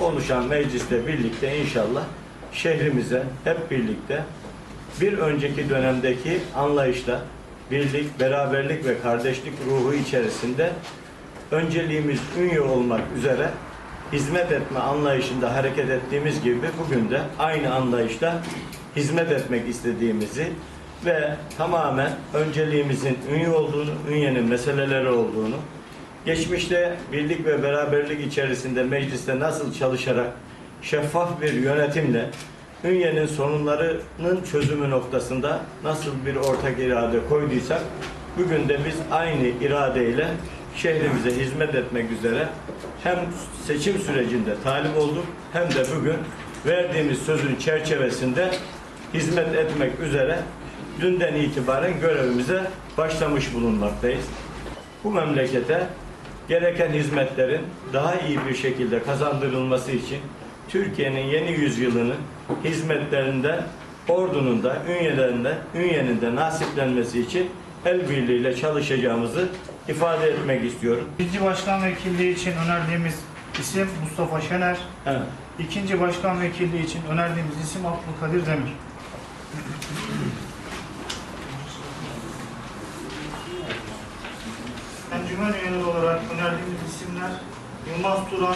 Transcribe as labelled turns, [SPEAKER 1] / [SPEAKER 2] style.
[SPEAKER 1] oluşan meclisle birlikte inşallah şehrimize hep birlikte bir önceki dönemdeki anlayışla birlik, beraberlik ve kardeşlik ruhu içerisinde önceliğimiz ünye olmak üzere hizmet etme anlayışında hareket ettiğimiz gibi bugün de aynı anlayışla hizmet etmek istediğimizi ve tamamen önceliğimizin ünye olduğunu, ünyenin meseleleri olduğunu, geçmişte birlik ve beraberlik içerisinde mecliste nasıl çalışarak şeffaf bir yönetimle Ünye'nin sorunlarının çözümü noktasında nasıl bir ortak irade koyduysak bugün de biz aynı iradeyle şehrimize hizmet etmek üzere hem seçim sürecinde talip olduk hem de bugün verdiğimiz sözün çerçevesinde hizmet etmek üzere dünden itibaren görevimize başlamış bulunmaktayız. Bu memlekete gereken hizmetlerin daha iyi bir şekilde kazandırılması için Türkiye'nin yeni yüzyılının hizmetlerinden, ordunun da, ünyelerinde, ünyenin de nasiplenmesi için el birliğiyle çalışacağımızı ifade etmek istiyorum.
[SPEAKER 2] Birinci başkan vekilliği için önerdiğimiz isim Mustafa Şener.
[SPEAKER 1] Evet.
[SPEAKER 2] İkinci başkan vekilliği için önerdiğimiz isim Abdülkadir Demir. Encümen üyeleri olarak önerdiğimiz isimler Yılmaz Turan,